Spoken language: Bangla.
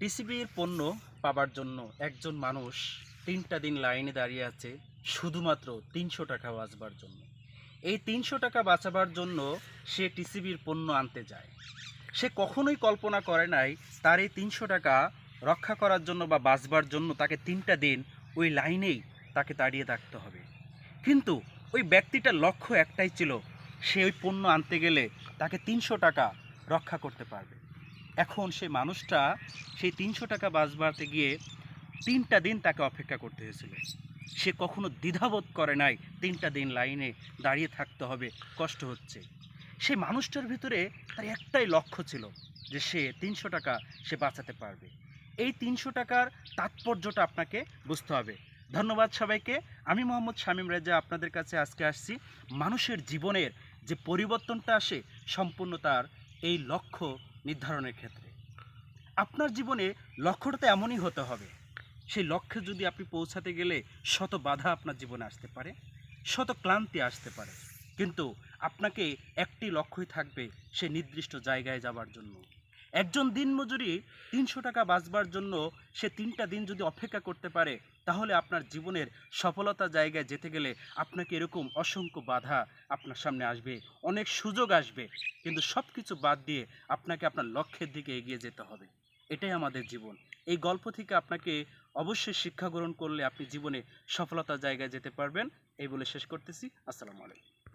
টিসিবির পণ্য পাবার জন্য একজন মানুষ তিনটা দিন লাইনে দাঁড়িয়ে আছে শুধুমাত্র তিনশো টাকা বাঁচবার জন্য। এই তিনশো টাকা বাঁচাবার জন্য সে টিসিবির পণ্য আনতে যায়। সে কখনোই কল্পনা করে নাই তার এই তিনশো টাকা রক্ষা করার জন্য বা বাঁচবার জন্য তাকে তিনটা দিন ওই লাইনেই তাকে দাঁড়িয়ে থাকতে হবে। কিন্তু ওই ব্যক্তিটার লক্ষ্য একটাই ছিল, সে ওই পণ্য আনতে গেলে তাকে তিনশো টাকা রক্ষা করতে পারবে। এখন সেই মানুষটা সেই তিনশো টাকা বাঁচবাতে গিয়ে তিনটা দিন তাকে অপেক্ষা করতে হয়েছিল। সে কখনো দ্বিধাবোধ করে নাই, তিনটা দিন লাইনে দাঁড়িয়ে থাকতে হবে, কষ্ট হচ্ছে। সেই মানুষটার ভিতরে তার একটাই লক্ষ্য ছিল যে সে তিনশো টাকা সে বাঁচাতে পারবে। এই তিনশো টাকার তাৎপর্যটা আপনাকে বুঝতে হবে। ধন্যবাদ সবাইকে। আমি মোহাম্মদ শামীম রেজা আপনাদের কাছে আজকে আসছি। মানুষের জীবনের যে পরিবর্তনটা আসে, সম্পূর্ণ তার এই লক্ষ্য নির্ধারণের ক্ষেত্রে। আপনার জীবনে লক্ষ্যটা তো এমনই হতে হবে। সেই লক্ষ্যে যদি আপনি পৌঁছাতে গেলে শত বাধা আপনার জীবনে আসতে পারে, শত ক্লান্তি আসতে পারে। কিন্তু আপনাকে একটি লক্ষ্যই থাকবে সে নির্দিষ্ট জায়গায় যাবার জন্য। একজন দিনমজুরি তিনশো টাকা বাঁচবার জন্য সে তিনটা দিন যদি অপেক্ষা করতে পারে, তাহলে আপনার জীবনের সফলতা জায়গায় যেতে গেলে আপনাকে এরকম অসংখ্য বাধা আপনার সামনে আসবে, অনেক সুযোগ আসবে। কিন্তু সব কিছু বাদ দিয়ে আপনাকে আপনার লক্ষ্যের দিকে এগিয়ে যেতে হবে। এটাই আমাদের জীবন। এই গল্প থেকে আপনাকে অবশ্যই শিক্ষা গ্রহণ করলে আপনি জীবনে সফলতার জায়গায় যেতে পারবেন। এই বলে শেষ করতেছি। আসসালামু আলাইকুম।